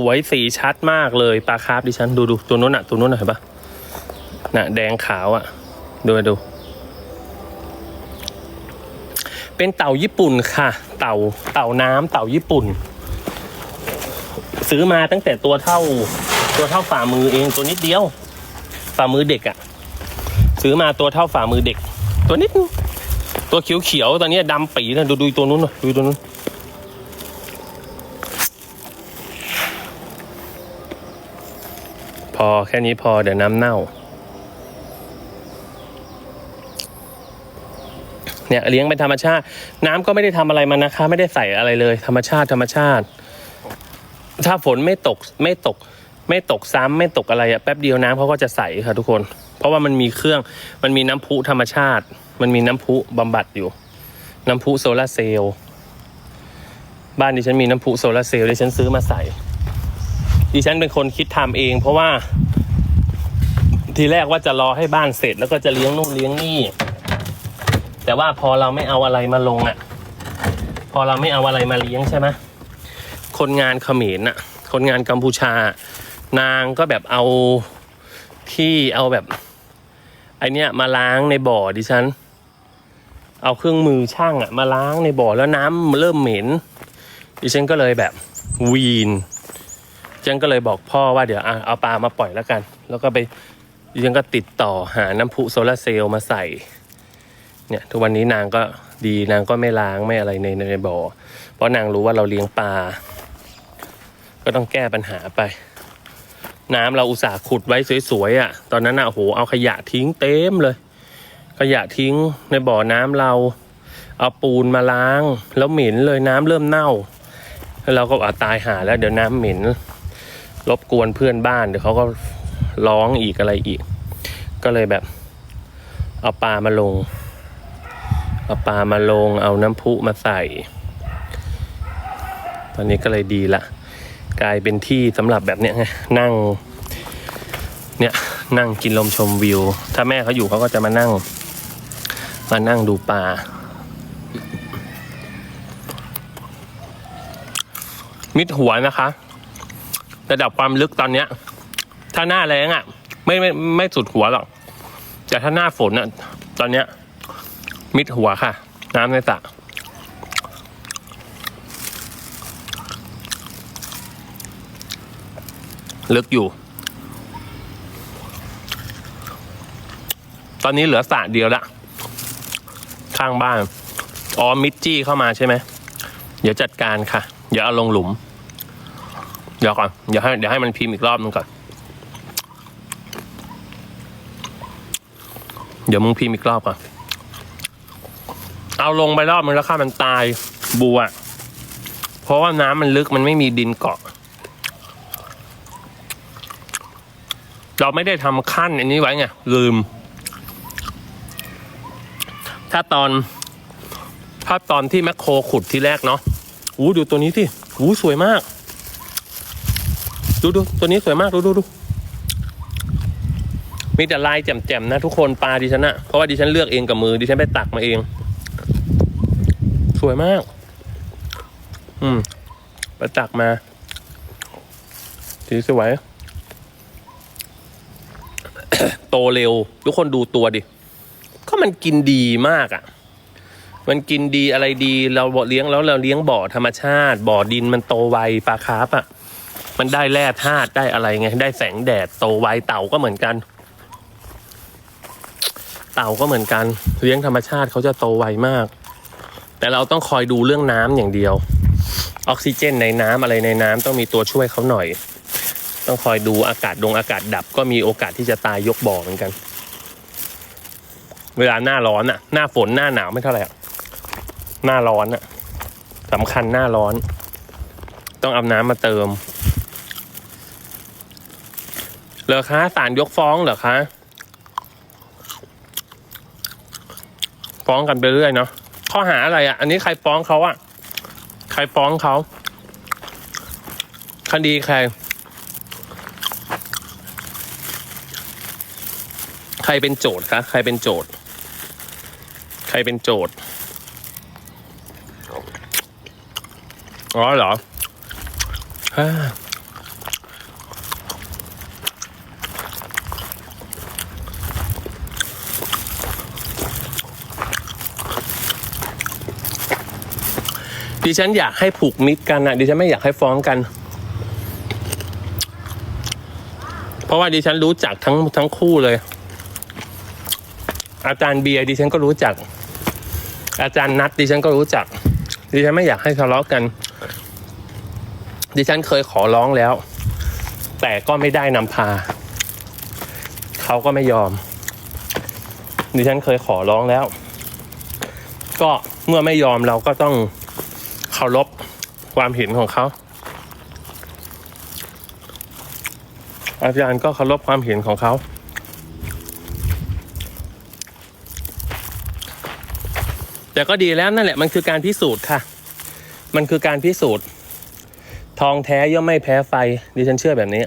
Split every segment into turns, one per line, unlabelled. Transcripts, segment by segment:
สวยสีชัดมากเลยปลาคาร์ฟดิฉันดูดูตัวนู้นอะตัวนู้นอะเห็นปะน่ะแดงขาวอะดูดู เป็นเต่าญี่ปุ่นค่ะ เต่าเต่าน้ำเต่าญี่ปุ่น ซื้อมาตั้งแต่ตัวเท่า ตัวเท่าฝ่ามือเองตัวนิดเดียว ฝ่ามือเด็กอะ่ะซื้อมาตัวเท่าฝ่ามือเด็ก ตัวนิดนึงตัวเขียวๆตอนนี้ดำปีนะดูดูตัวนู้นหน่อยดูตัวนู้น พอแค่นี้พอเดี๋ยวน้ำเน่า เนี่ยเลี้ยงเป็นธรรมชาติ น้ำก็ไม่ได้ทำอะไรมันนะคะ ไม่ได้ใส่อะไรเลย ธรรมชาติธรรมชาติ ถ้าฝนไม่ตกไม่ตก ไม่ตกซ้ำไม่ตกอะไรอะแป๊บเดียวน้ำเขาก็จะใสค่ะทุกคน เพราะว่ามันมีเครื่องมันมีน้ำพุธรรมชาติ มันมีน้ำพุบำบัดอยู่ น้ำพุโซลาร์เซลล์บ้านดิฉันมีน้ำพุโซลาร์เซลล์ดิฉันซื้อมาใส่ ดิฉันเป็นคนคิดทำเอง เพราะว่า ทีแรกว่าจะรอให้บ้านเสร็จแล้วก็จะเลี้ยงนู่นเลี้ยงนี่ แต่ว่าพอเราไม่เอาอะไรมาลงอะ่ะ พอเราไม่เอาอะไรมาเลี้ยงใช่ไหมคนงานเขมรน่ะ คนงานกัมพูชา นางก็แบบเอาที่เอาแบบ ไอเนี้ยมาล้างในบ่อดิฉัน เอาเครื่องมือช่างอะมาล้างในบ่อแล้วน้ำเริ่มเหม็น ดิฉันก็เลยแบบวีน ฉันก็เลยบอกพ่อว่าเดี๋ยวเอาปลามาปล่อยแล้วกัน แล้วก็ไปดิฉันก็ติดต่อหาน้ำพุโซลาร์เซลล์มาใส่ เนี่ยทุกวันนี้นางก็ดีนางก็ไม่ล้างไม่อะไรในในบ่อ เพราะนางรู้ว่าเราเลี้ยงปลา ก็ต้องแก้ปัญหาไป น้ำเราอุตส่าห์ขุดไว้สวยๆอะ ตอนนั้นอะโหเอาขยะทิ้งเต็มเลย ขยะทิ้งในบ่อน้ำเราเอาปูนมาล้าง แล้วเหม็นเลยน้ำเริ่มเน่า แล้วเราก็อะตายหาแล้วเดี๋ยวน้ำเหม็น รบกวนเพื่อนบ้านเดี๋ยวเขาก็ร้องอีกอะไรอีก ก็เลยแบบเอาปลามาลง เอาปลามาลง เอาน้ำพุมาใส่ ตอนนี้ก็เลยดีละกลายเป็นที่สำหรับแบบเนี้ยไงนั่ง เนี่ยนั่งกินลมชมวิว ถ้าแม่เขาอยู่เขาก็จะมานั่ง มานั่งดูปลามิดหัวนะคะ ระดับความลึกตอนเนี้ย ถ้าหน้าแรงอะ่ะ ไม่ไม่ไม่สุดหัวหรอก แต่ถ้าหน้าฝนอะ ตอนเนี้ย มิดหัวค่ะ น้ำในสระลึกอยู่ ตอนนี้เหลือสระเดียวละ ข้างบ้าน อ๋อมิดจี้เข้ามาใช่ไหม เดี๋ยวจัดการค่ะ เดี๋ยวเอาลงหลุม เดี๋ยวก่อนเดี๋ยวให้เดี๋ยวให้มันพิมพ์อีกรอบนึงก่อน เดี๋ยวมึงพิมพ์อีกรอบก่อน เอาลงไปรอบนึงแล้วค่ะมันตายบัว เพราะว่าน้ำมันลึกมันไม่มีดินเกาะ เราไม่ได้ทำขั้นอันนี้ไว้ไงลืม ถ้าตอนถ้าตอนที่แมคโครขุดที่แรกเนาะอู้ดูตัวนี้ที่อู้สวยมาก ดูดูตัวนี้สวยมากดูดูดูมีแต่ลายแจ่มๆนะทุกคนปลาดิฉันอะเพราะว่าดิฉันเลือกเองกับมือดิฉันไปตักมาเอง สวยมาก อืมไปตักมาสีสวยโตเร็ว ทุกคนดูตัวดิก็มันกินดีมากอะ่ะ มันกินดีอะไรดี เราเลี้ยงแล้วเราเลี้ยงบ่อธรรมชาติ บ่อดินมันโตไวปลาคาร์ฟอะ่ะ มันได้แร่ธาตุได้อะไรไง ได้แสงแดดโตไวเต่าก็เหมือนกัน เต่าก็เหมือนกัน เลี้ยงธรรมชาติเขาจะโตไวมาก แต่เราต้องคอยดูเรื่องน้ำอย่างเดียว ออกซิเจนในน้ำอะไรในน้ำต้องมีตัวช่วยเขาหน่อย ต้องคอยดูอากาศดงอากาศดับ ก็มีโอกาสที่จะตายยกบ่อเหมือนกัน เวลาหน้าร้อนอะหน้าฝนหน้าหนาวไม่เท่าไหร่หน้าร้อนอะสำคัญหน้าร้อน ต้องเอาน้ำมาเติม เหรอคะศาลยกฟ้องเหรอคะ ฟ้องกันไปเรื่อยเนาะข้อหาอะไรอะ่ะ อันนี้ใครฟ้องเขาอะ่ะ ใครฟ้องเขาคดีใคร ใครเป็นโจทย์คะใครเป็นโจทย์ ใครเป็นโจทย์อ๋อเหรอ ดิฉันอยากให้ผูกมิตรกันอะดิฉันไม่อยากให้ฟ้องกัน เพราะว่าดิฉันรู้จักทั้งทั้งคู่เลย อาจารย์เบียร์ดิฉันก็รู้จัก อาจารย์นัทดิฉันก็รู้จัก ดิฉันไม่อยากให้ทะเลาะกัน ดิฉันเคยขอร้องแล้ว แต่ก็ไม่ได้นำพา เขาก็ไม่ยอม ดิฉันเคยขอร้องแล้ว ก็เมื่อไม่ยอมเราก็ต้อง เคารพความเห็นของเขา อาจารย์ก็เคารพความเห็นของเขา แต่ก็ดีแล้วนั่นแหละมันคือการพิสูจน์ค่ะ มันคือการพิสูจน์ ทองแท้ย่อมไม่แพ้ไฟดิฉันเชื่อแบบนี้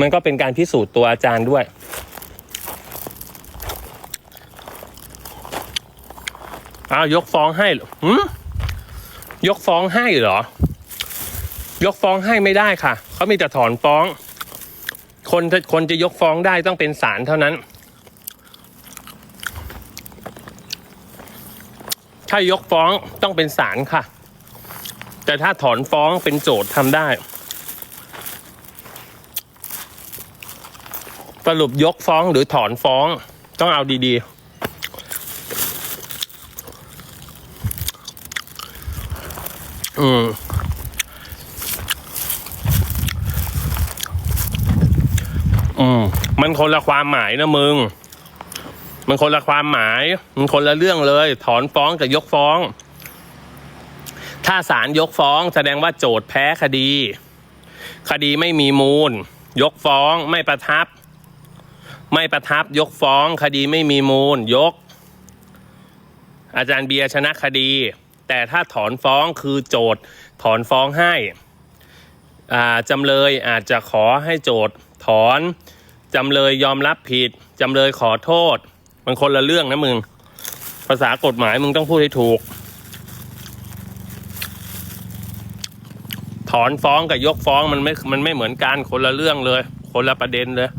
มันก็เป็นการพิสูจน์ตัวอาจารย์ด้วยอ้าวยกฟ้องให้หรอหืม ยกฟ้องให้เหรอ ยกฟ้องให้ไม่ได้ค่ะ เขามีแต่ถอนฟ้อง คนคนจะยกฟ้องได้ต้องเป็นศาลเท่านั้น ถ้ายกฟ้องต้องเป็นศาลค่ะ แต่ถ้าถอนฟ้องเป็นโจทย์ทำได้สรุปยกฟ้องหรือถอนฟ้องต้องเอาดีๆ อืมอืมมันคนละความหมายนะมึง มันคนละความหมาย มันคนละเรื่องเลย ถอนฟ้องกับยกฟ้อง ถ้าศาลยกฟ้องแสดงว่าโจทย์แพ้คดี คดีไม่มีมูล ยกฟ้องไม่ประทับ ไม่ประทับยกฟ้อง คดีไม่มีมูล ยก อาจารย์เบียร์ชนะคดี แต่ถ้าถอนฟ้องคือโจทย์ถอนฟ้องให้อ่าจำเลยอาจจะขอให้โจทย์ถอนจำเลยยอมรับผิดจำเลยขอโทษ มันคนละเรื่องนะมึง ภาษากฎหมายมึงต้องพูดให้ถูก ถอนฟ้องกับยกฟ้องมันไม่ มันไม่เหมือนกันคนละเรื่องเลย คนละประเด็นเลย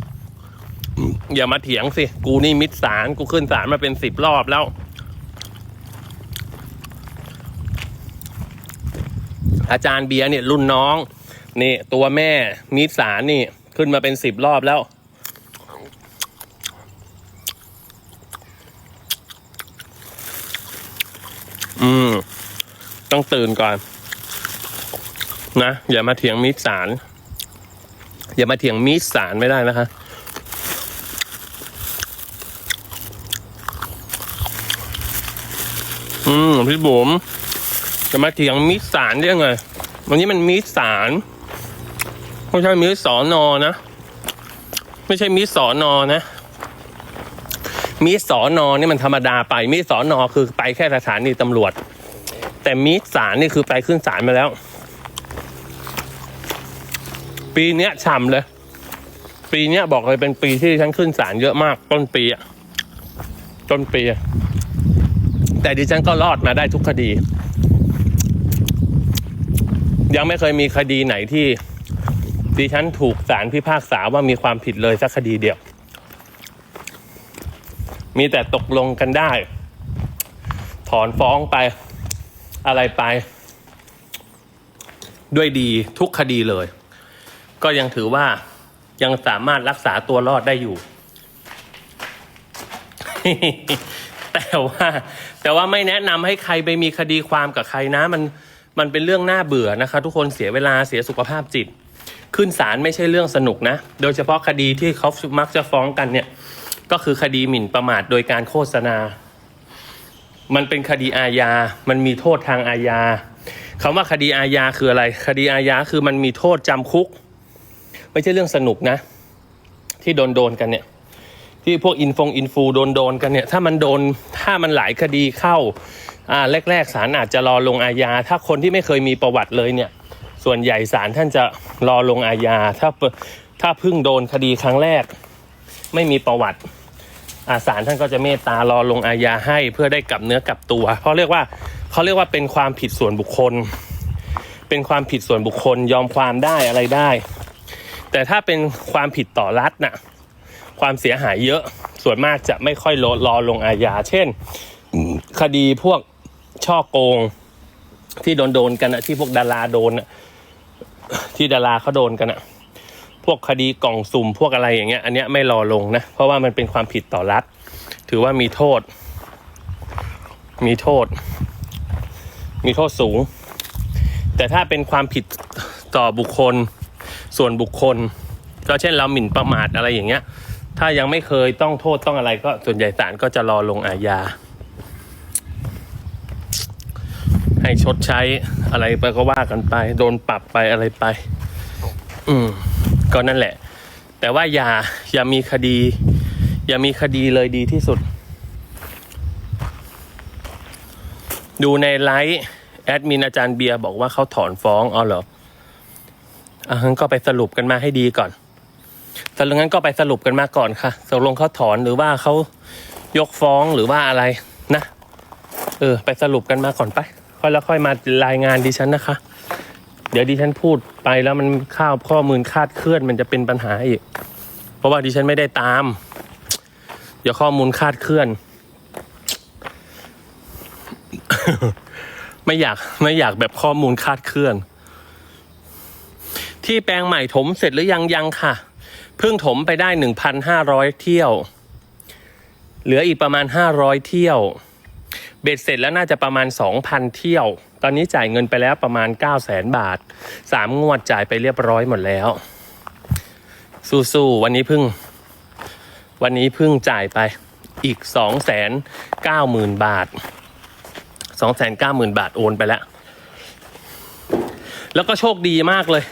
อย่ามาเถียงสิ กูนี่มิตรสารกูขึ้นศาลมาเป็นสิบรอบแล้ว อาจารย์เบียร์เนี่ยรุ่นน้อง นี่ตัวแม่มิตรสารนี่ขึ้นมาเป็นสิบรอบแล้ว อืม ต้องตื่นก่อน นะ อย่ามาเถียงมิตรสาร อย่ามาเถียงมิตรสารไม่ได้นะคะอืม พี่บุ๋ม จะมาเถียงมิสารได้ไง วันนี้มันมิสารไม่ใช่มิสอนอนะ ไม่ใช่มิสอนอนะมิสอนอนี่มันธรรมดาไปมิสอนอคือไปแค่สถานีตำรวจ แต่มิสารนี่คือไปขึ้นศาลมาแล้ว ปีเนี้ยฉ่ำเลย ปีเนี้ยบอกเลยเป็นปีที่ฉันขึ้นศาลเยอะมาก ต้นปีอะต้นปีอะแต่ดิฉันก็รอดมาได้ทุกคดี ยังไม่เคยมีคดีไหนที่ดิฉันถูกศาลพิพากษาว่ามีความผิดเลยสักคดีเดียว มีแต่ตกลงกันได้ ถอนฟ้องไปอะไรไป ด้วยดีทุกคดีเลย ก็ยังถือว่ายังสามารถรักษาตัวรอดได้อยู่ แต่ว่า แต่ว่าไม่แนะนำให้ใครไปมีคดีความกับใครนะมัน มันเป็นเรื่องน่าเบื่อนะคะ ทุกคนเสียเวลาเสียสุขภาพจิต ขึ้นศาลไม่ใช่เรื่องสนุกนะ โดยเฉพาะคดีที่เขามักจะฟ้องกันเนี่ย ก็คือคดีหมิ่นประมาทโดยการโฆษณา มันเป็นคดีอาญา มันมีโทษทางอาญาคำว่าคดีอาญาคืออะไร คดีอาญาคือมันมีโทษจำคุก ไม่ใช่เรื่องสนุกนะ ที่โดนโดนกันเนี่ยที่พวกอินฟงอินฟูโดนโดนกันเนี่ยถ้ามันโดนถ้ามันหลายคดีเข้า อ่าแรกๆศาลอาจจะรอลงอาญา ถ้าคนที่ไม่เคยมีประวัติเลยเนี่ย ส่วนใหญ่ศาลท่านจะรอลงอาญา ถ้าถ้าเพิ่งโดนคดีครั้งแรก ไม่มีประวัติอาศาลท่านก็จะเมตตารอลงอาญาให้เพื่อได้กลับเนื้อกลับตัวเพราะเรียกว่าเขาเรียกว่าเป็นความผิดส่วนบุคคล เป็นความผิดส่วนบุคคลยอมความได้อะไรได้ แต่ถ้าเป็นความผิดต่อรัฐน่ะความเสียหายเยอะส่วนมากจะไม่ค่อยรอลงอาญาเช่น คดีพวก ช่อโกง ที่โดนโดนกันอะที่พวกดาราโดนอะที่ดาราเขาโดนกันอะพวกคดีกล่องสุ่มพวกอะไรอย่างเงี้ย อันเนี้ยไม่รอลงนะ เพราะว่ามันเป็นความผิดต่อรัฐ ถือว่ามีโทษ มีโทษ มีโทษสูง แต่ถ้าเป็นความผิดต่อบุคคล ส่วนบุคคล ก็เช่นเราหมิ่นประมาทอะไรอย่างเงี้ย ถ้ายังไม่เคยต้องโทษต้องอะไรก็ส่วนใหญ่ศาลก็จะรอลงอาญา ให้ชดใช้อะไรไปก็ว่ากันไป โดนปรับไปอะไรไป อืม ก็นั่นแหละ แต่ว่าอย่า อย่ามีคดี อย่ามีคดีเลยดีที่สุด ดูในไลฟ์แอดมินอาจารย์เบียร์บอกว่าเขาถอนฟ้องอ๋อเหรออะงั้นก็ไปสรุปกันมาให้ดีก่อนสรุปงั้นก็ไปสรุปกันมาก่อนค่ะตกลงเขาถอนหรือว่าเขายกฟ้องหรือว่าอะไรนะ เออ ไปสรุปกันมาก่อนไป ค่อยแล้วค่อยมารายงานดิฉันนะคะ เดี๋ยวดิฉันพูดไปแล้วมันข้าวข้อมูลคาดเคลื่อนมันจะเป็นปัญหาอีก เพราะว่าดิฉันไม่ได้ตาม เดี๋ยวข้อมูลคาดเคลื่อน ไม่อยากไม่อยากแบบข้อมูลคาดเคลื่อน ที่แปลงใหม่ถมเสร็จหรือยังยังค่ะ เพิ่งถมไปได้หนึ่งพันห้าร้อยเที่ยว เหลืออีกประมาณห้าร้อยเที่ยว เบ็ดเสร็จแล้วน่าจะประมาณสองพันเที่ยว ตอนนี้จ่ายเงินไปแล้วประมาณเก้าแสนบาทสามงวดจ่ายไปเรียบร้อยหมดแล้ว สู้ๆวันนี้พิ่ง วันนี้พิ่งจ่ายไปอีกสองแสนเก้าหมื่นบาทสองแสนเก้าหมื่นบาทโอนไปแล้ว แล้วก็โชคดีมากเลย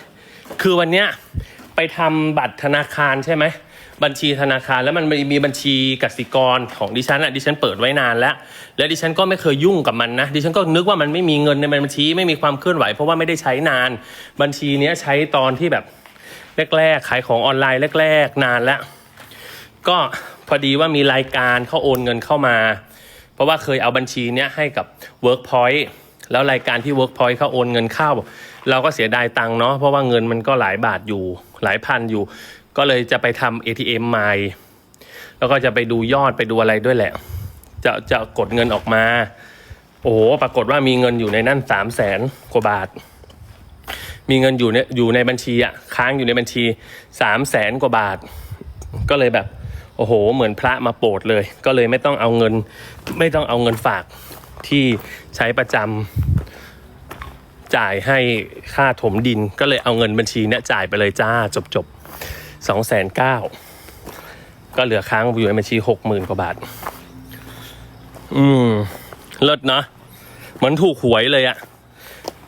คือวันเนี้ยไปทำบัตรธนาคารใช่ไหม บัญชีธนาคารแล้วมันมีบัญชีกสิกรของดิฉันอะดิฉันเปิดไว้นานแล้ว แล้วดิฉันก็ไม่เคยยุ่งกับมันนะดิฉันก็นึกว่ามันไม่มีเงินในบัญชีไม่มีความเคลื่อนไหว เพราะว่าไม่ได้ใช้นาน บัญชีเนี้ยใช้ตอนที่แบบแรกๆขายของออนไลน์แรก ๆ นานแล้ว ก็พอดีว่ามีรายการเขาโอนเงินเข้ามา เพราะว่าเคยเอาบัญชีเนี้ยให้กับ Workpoint แล้วรายการที่ Workpoint เขาโอนเงินเข้า เราก็เสียดายตังค์เนาะเพราะว่าเงินมันก็หลายบาทอยู่หลายพันอยู่ ก็เลยจะไปทำ ATM ใหม่แล้วก็จะไปดูยอดไปดูอะไรด้วยแหละ จะจะกดเงินออกมา โอ้โหปรากฏว่ามีเงินอยู่ในนั่นสามแสนกว่าบาท มีเงินอยู่ในอยู่ในบัญชีอะค้างอยู่ในบัญชีสามแสนกว่าบาท ก็เลยแบบโอ้โห เหมือนพระมาโปรดเลย ก็เลยไม่ต้องเอาเงิน ไม่ต้องเอาเงินฝากที่ใช้ประจำจ่ายให้ค่าถมดิน ก็เลยเอาเงินบัญชีเนี้ยจ่ายไปเลยจ้าจบจบ สองแสนเก้าก็เหลือค้างอยู่ในบัญชีหกหมื่นกว่าบาท อืมเลิศเนาะเหมือนถูกหวยเลยอะ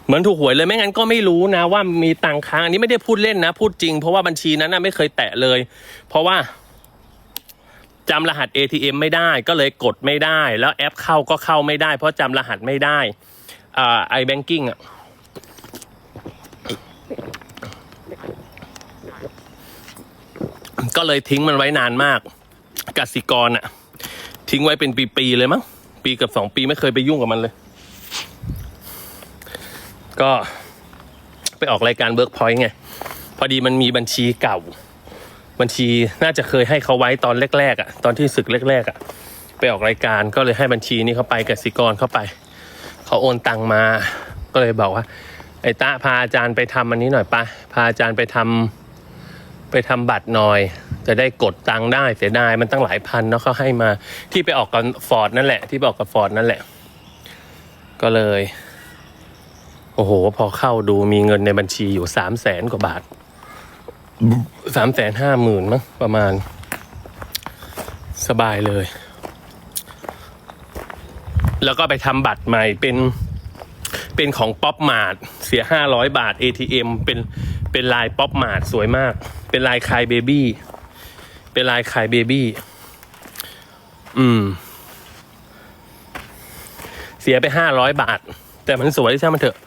เหมือนถูกหวยเลยไม่งั้นก็ไม่รู้นะ ว่ามีตังค์ค้างอันนี้ไม่ได้พูดเล่นนะ พูดจริงเพราะว่าบัญชีนั้นนะไม่เคยแตะเลย เพราะว่าจำรหัส ATM ไม่ได้ก็เลยกดไม่ได้ แล้วแอปเข้าก็เข้าไม่ได้ เพราะจำรหัสไม่ได้อ่าไอแบงกิ้งอะ ก็เลยทิ้งมันไว้นานมากกสิกรอะ ทิ้งไว้เป็นปีๆเลยมั้งปีกับสองปีไม่เคยไปยุ่งกับมันเลย ก็ไปออกรายการเบิร์กพอยต์ไง พอดีมันมีบัญชีเก่า บัญชีน่าจะเคยให้เขาไว้ตอนแรกๆอะ ตอนที่ศึกแรกๆอะ ไปออกรายการก็เลยให้บัญชีนี้เขาไปกสิกรเข้าไป เขาโอนตังมา ก็เลยบอกว่า ไอ้ตาพาอาจารย์ไปทำอันนี้หน่อยปะพาอาจารย์ไปทำ ไปทำบัตรหน่อย จะได้กดตังค์ได้เสียดายมันตั้งหลายพันเนาะเขาให้มาที่ไปออกกับฟอร์ดนั่นแหละ ที่ไปออกกับฟอร์ดนั่นแหละ ก็เลย โอ้โห พอเข้าดูมีเงินในบัญชีอยู่สามแสนกว่าบาทสามแสนห้าหมื่นมั้งประมาณ สบายเลย แล้วก็ไปทำบัตรใหม่เป็นเป็นของป๊อปมาร์ทเสียห้าร้อยบาท ATM เป็น เป็นลายป๊อปมาร์ทสวยมาก เป็นลายคายเบบี้เป็นลายคายเบบี้อืม เสียไปห้าร้อยบาท แต่มันสวยใช่ไหมเถอะ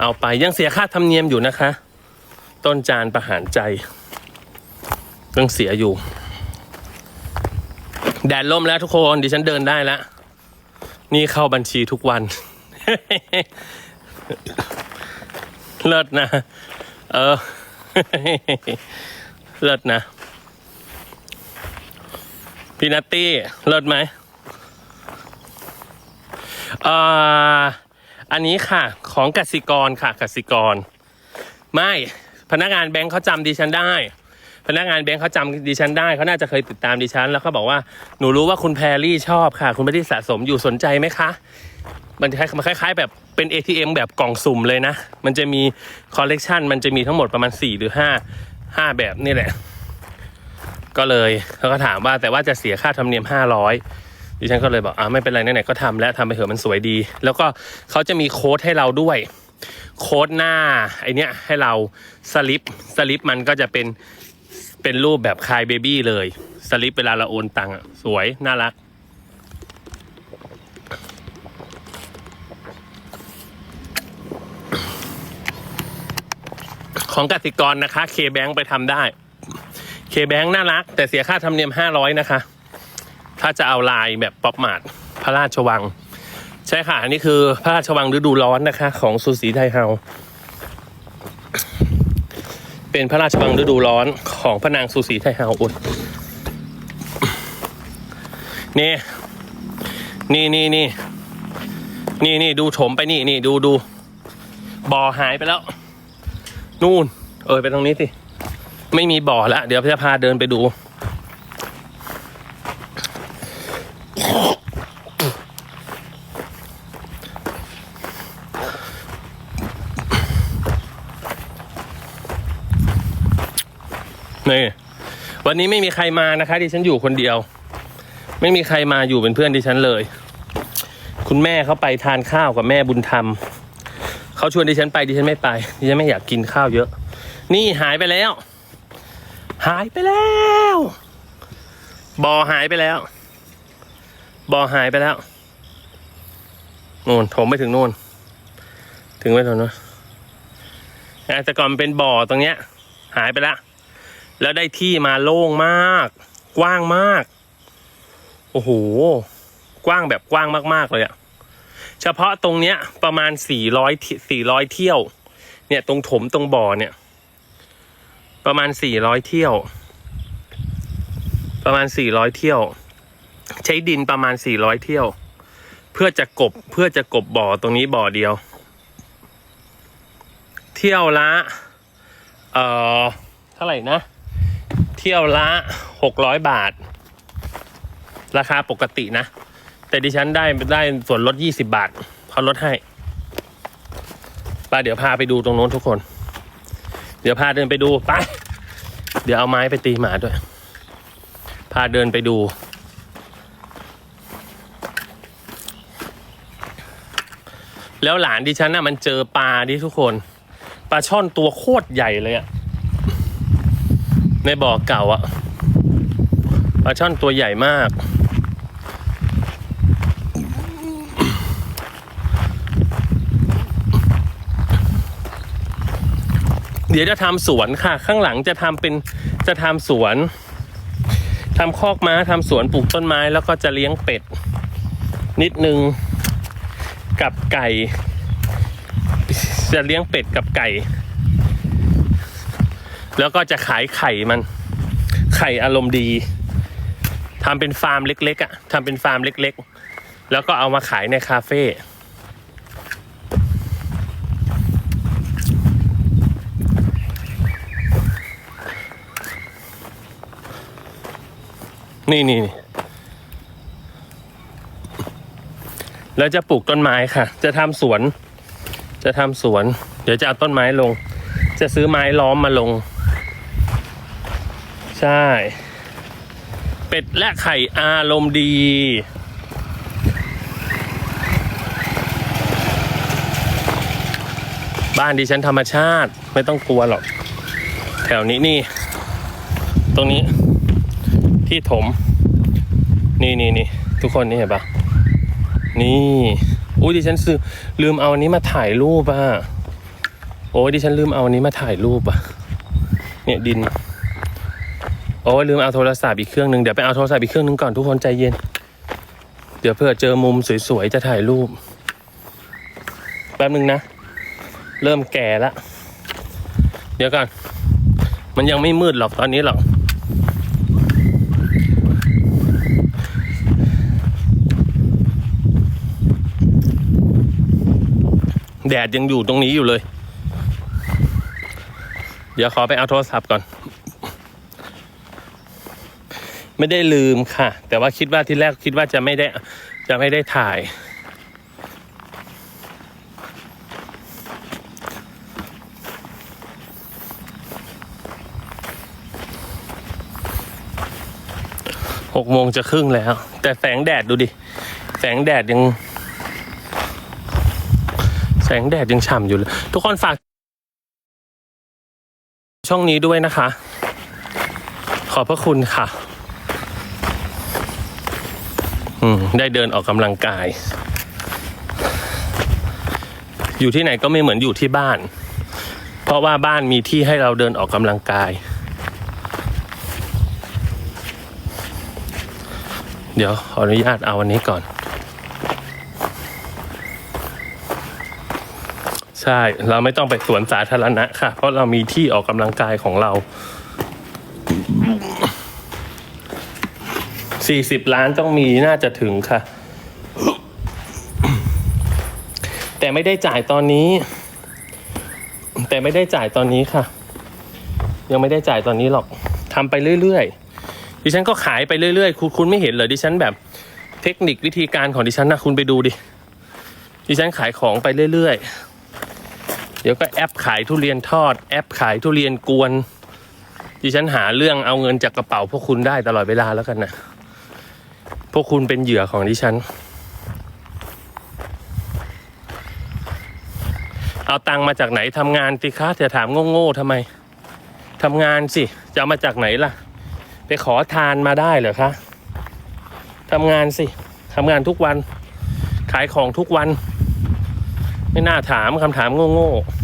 เอาไปยังเสียค่าธรรมเนียมอยู่นะคะ ต้นจานประหารใจต้องเสียอยู่ แดดล่มแล้วทุกคนดิฉันเดินได้แล้ว นี่เข้าบัญชีทุกวัน เลิศนะ เออ เลิศนะ พี่นัตตี้ เลิศไหมอ่าอันนี้ค่ะ ของกสิกรค่ะกสิกร ไม่พนักงานแบงค์เขาจำดิฉันได้ พนักงานแบงค์เขาจำดิฉันได้เขาน่าจะเคยติดตามดิฉัน แล้วเขาบอกว่าหนูรู้ว่าคุณแพรรี่ชอบค่ะ คุณไม่ได้สะสมอยู่สนใจไหมคะ มันคล้ายมันคล้ายๆ แบบเป็น ATM แบบกล่องสุ่มเลยนะ มันจะมีคอลเลกชันมันจะมีทั้งหมดประมาณ 4 หรือ 5 5 แบบนี่แหละ ก็เลยเขาก็ถามว่าแต่ว่าจะเสียค่าธรรมเนียม 500ดิฉันก็เลยบอกอ่าไม่เป็นไรไหนๆก็ทำแล้วทำไปเถอะมันสวยดี แล้วก็เขาจะมีโค้ดให้เราด้วย โค้ดหน้าไอเนี้ยให้เราสลิปสลิปมันก็จะเป็นเป็นรูปแบบคายเบบี้เลยสลิปเวลาเราโอนตังค์อะสวยน่ารัก ของกสิกรนะคะ เคแบงไปทำได้ เคแบงน่ารัก แต่เสียค่าธรรมเนียม500นะคะ ถ้าจะเอาลายแบบป๊อปมาดพระราชวัง ใช่ค่ะอันนี้คือพระราชวังฤดูร้อนนะคะ ของสุสีไทยเฮาเป็นพระราชวังฤดูร้อนของพระนางสุสีไทยเฮาอุดนี่นี่นี่นี่นี่นี่ดูโถมไปนี่นี่ดูดูบ่อหายไปแล้ว นู่น เออไปตรงนี้สิ ไม่มีบ่อแล้วเดี๋ยวจะพาเดินไปดู นี่ วันนี้ไม่มีใครมานะคะดิฉันอยู่คนเดียว ไม่มีใครมาอยู่เป็นเพื่อนดิฉันเลย คุณแม่เขาไปทานข้าวกับแม่บุญธรรม เขาชวนดิฉันไปดิฉันไม่ไปดิฉันไม่อยากกินข้าวเยอะ นี่หายไปแล้ว หายไปแล้วบอหายไปแล้วบอหายไปแล้วนู่นถมไปถึงนู่น ถึงไปตรงนู้นอะแต่ก่อนเป็นบ่อตรงเนี้ย หายไปแล้วแล้วได้ที่มาโล่งมาก กว้างมาก โอ้โห กว้างแบบกว้างมาก ๆ เลยอะ เฉพาะตรงเนี้ยประมาณสี่ร้อยสี่ร้อยเที่ยว เนี่ยตรงถมตรงบ่อเนี่ย ประมาณสี่ร้อยเที่ยว ประมาณสี่ร้อยเที่ยว ใช้ดินประมาณสี่ร้อยเที่ยว เพื่อจะกบเพื่อจะกบบ่อตรงนี้บ่อเดียว เที่ยวละเอ่อเท่าไหร่นะ เที่ยวละหกร้อยบาท ราคาปกตินะ แต่ดิฉันได้ได้ส่วนลดยี่สิบาทเขาลดให้ไปเดี๋ยวพาไปดูตรงโน้นทุกคน เดี๋ยวพาเดินไปดูไปเดี๋ยวเอาไม้ไปตีหมาด้วย พาเดินไปดูแล้วหลานดิฉันน่ะมันเจอปลาดิทุกคน ปลาช่อนตัวโคตรใหญ่เลยอะในบ่อเก่าอะปลาช่อนตัวใหญ่มาก ดี๋ยวจะทำสวนค่ะ ข้างหลังจะทำเป็นจะทำสวนทำคอกม้าทำสวนปลูกต้นไม้แล้วก็จะเลี้ยงเป็ด นิดนึงกับไก่ จะเลี้ยงเป็ดกับไก่ แล้วก็จะขายไข่มัน ไข่อารมณ์ดีทำเป็นฟาร์มเล็กๆอะ่ะทำเป็นฟาร์มเล็ก ๆ แล้วก็เอามาขายในคาเฟ่ นี่นี่แล้วจะปลูกต้นไม้ค่ะ จะทำสวน จะทำสวน เดี๋ยวจะเอาต้นไม้ลง จะซื้อไม้ล้อมมาลง ใช่ เป็ดและไข่อารมณ์ดีบ้านดิฉันธรรมชาติไม่ต้องกลัวหรอก แถวนี้นี่ ตรงนี้ ที่ถม นี่นี่นี่ทุกคนนี่เห็นปะนี่อุ้ยดิฉันซื้อลืมเอาอันนี้มาถ่ายรูปอะโอ้ยดิฉันลืมเอาอันนี้มาถ่ายรูปอะ เนี่ยดินโอ้ยลืมเอาโทรศัพท์อีกเครื่องหนึ่งเดี๋ยวไปเอาโทรศัพท์อีกเครื่องหนึ่งก่อนทุกคนใจเย็น เดี๋ยวเพื่อเจอมุมสวยๆจะถ่ายรูปแป๊บหนึ่งนะ เริ่มแก่ละเดี๋ยวก่อน มันยังไม่มืดหรอกตอนนี้หรอก แดดยังอยู่ตรงนี้อยู่เลย เดี๋ยวขอไปเอาโทรศัพท์ก่อน ไม่ได้ลืมค่ะ แต่ว่าคิดว่าที่แรกคิดว่าจะไม่ได้จะไม่ได้ถ่ายหกโมงจะครึ่งแล้ว แต่แสงแดดดูดิ แสงแดดยัง แสงแดดยังฉ่ำอยู่เลย ทุกคนฝาก ช่องนี้ด้วยนะคะ ขอบพระคุณค่ะ อืม ได้เดินออกกำลังกาย อยู่ที่ไหนก็ไม่เหมือนอยู่ที่บ้าน เพราะว่าบ้านมีที่ให้เราเดินออกกำลังกาย เดี๋ยวขออนุญาตเอาอันนี้ก่อน ใช่ เราไม่ต้องไปสวนสาธารณะค่ะ เพราะเรามีที่ออกกำลังกายของเราสี่สิบล้านต้องมีน่าจะถึงค่ะ แต่ไม่ได้จ่ายตอนนี้ แต่ไม่ได้จ่ายตอนนี้ค่ะ ยังไม่ได้จ่ายตอนนี้หรอกทำไปเรื่อยๆ ดิฉันก็ขายไปเรื่อยๆ คุณคุณไม่เห็นเหรอดิฉันแบบ เทคนิควิธีการของดิฉันนะคุณไปดูดิดิฉันขายของไปเรื่อยๆ ดี๋ยวก็แอปขายทุเรียนทอด แอปขายทุเรียนกวนดิฉันหาเรื่องเอาเงินจากกระเป๋าพวกคุณได้ตลอดเวลาแล้วกันนะพวกคุณเป็นเหยื่อของดิฉัน เอาตังมาจากไหนทำงานสิคะจะถามโง่ๆทำไมทำงานสิจะมาจากไหนล่ะ ไปขอทานมาได้เหรอคะทำงานสิทำงานทุกวัน ขายของทุกวัน ไม่น่าถามคำถามโง่ๆ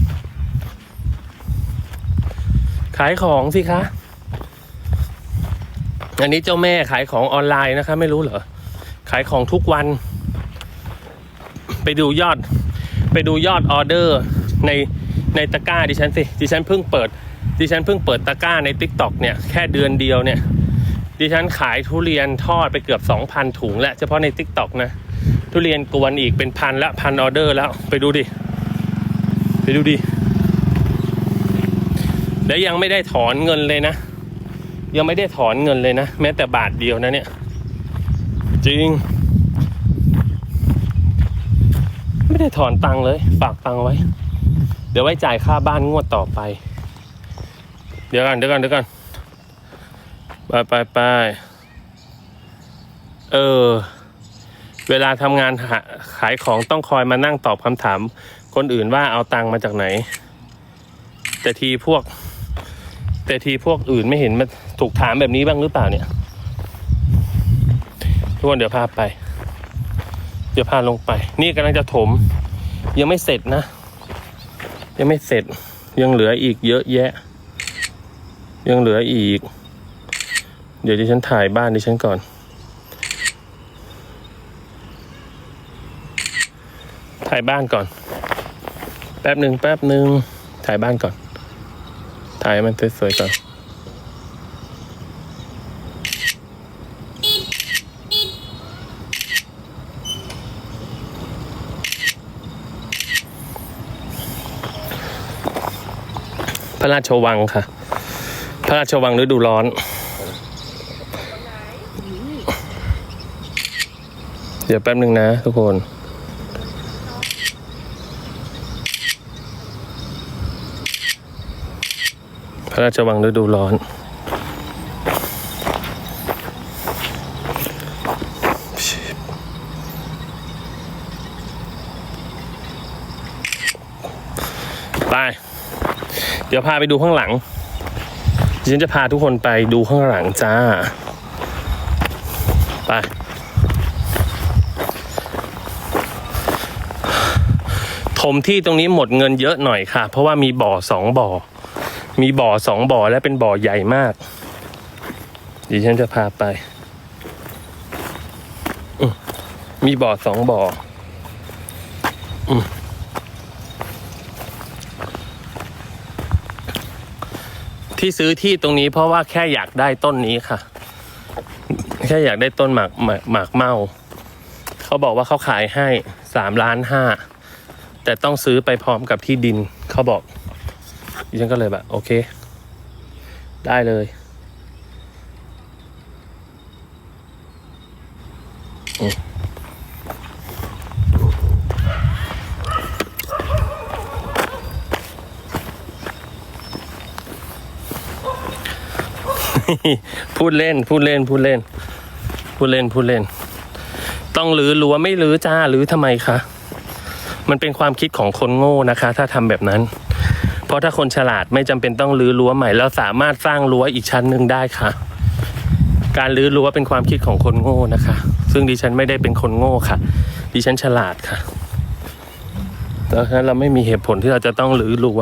ขายของสิคะ อันนี้เจ้าแม่ขายของออนไลน์นะคะ ไม่รู้เหรอ ขายของทุกวัน ไปดูยอด ไปดูยอดออเดอร์ในในตะกร้าดิฉันสิ ดิฉันเพิ่งเปิด ดิฉันเพิ่งเปิดตะกร้าใน t ิ k t o k เนี่ยแค่เดือนเดียวเนี่ย ดิฉันขายทุเรียนทอดไปเกือบ 2,000 ถุงแล้วเฉพาะใน t ิ k t o k นะ ทุเรียนกวนอีกเป็นพันละพันออเดอร์แล้ว ไปดูดิ ไปดูดิ แล้วยังไม่ได้ถอนเงินเลยนะ ยังไม่ได้ถอนเงินเลยนะ แม้แต่บาทเดียวนะเนี่ย จริง ไม่ได้ถอนตังค์เลย ฝากตังค์ไว้ เดี๋ยวไว้จ่ายค่าบ้านงวดต่อไป เดี๋ยวกันเดี๋ยวกันเดี๋ยวกันไปไปไปเออ เวลาทำงานขายของต้องคอยมานั่งตอบคำถาม คนอื่นว่าเอาตังค์มาจากไหน แต่ทีพวก แต่ทีพวกอื่นไม่เห็นมันถูกถามแบบนี้บ้างหรือเปล่าเนี่ย ทุกคนเดี๋ยวพาไป เดี๋ยวพาลงไป นี่กำลังจะถม ยังไม่เสร็จนะ ยังไม่เสร็จ ยังเหลืออีกเยอะแยะ ยังเหลืออีก เดี๋ยวดิฉันถ่ายบ้านดิฉันก่อน ถ่ายบ้านก่อน แป๊บหนึ่งแป๊บหนึ่งถ่ายบ้านก่อน ถ่ายมันสวยๆก่อนพระราชวังค่ะ พระราชวังฤดูร้อน เดี๋ยวแป๊บหนึ่งนะทุกคน ระราชวังฤดูร้อน ไป เดี๋ยวพาไปดูข้างหลังดิฉันจะพาทุกคนไปดูข้างหลังจ้า ไป ถมที่ตรงนี้หมดเงินเยอะหน่อยค่ะ เพราะว่ามีบ่อสองบ่อ มีบ่อสองบ่อและเป็นบ่อใหญ่มากดิฉันจะพาไปมีบ่อสองบ่อที่ซื้อที่ตรงนี้เพราะว่าแค่อยากได้ต้นนี้ค่ะ แค่อยากได้ต้นหมากหมากหมากเมาเขาบอกว่าเขาขายให้สามล้านห้าแต่ต้องซื้อไปพร้อมกับที่ดินเขาบอก ดิฉันก็เลยแบบโอเค ได้เลย พูดเล่น พูดเล่น พูดเล่น พูดเล่น พูดเล่น ต้องรื้อรั้วไม่รื้อจ้ารื้อทำไมคะ มันเป็นความคิดของคนโง่นะคะ ถ้าทำแบบนั้น ราะถ้าคนฉลาดไม่จำเป็นต้องรื้อรั้วใหม่เราสามารถสร้างรั้วอีกชั้นหนึ่งได้ค่ะ การรื้อรั้วเป็นความคิดของคนโง่นะคะ ซึ่งดิฉันไม่ได้เป็นคนโง่ค่ะ ดิฉันฉลาดค่ะดังนั้นเราไม่มีเหตุผลที่เราจะต้องรื้อรั้ว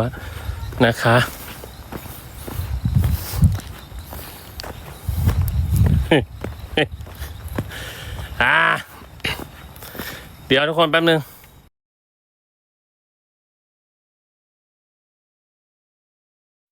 นะคะอ่าเดี๋ยวทุกคนแป๊บนึง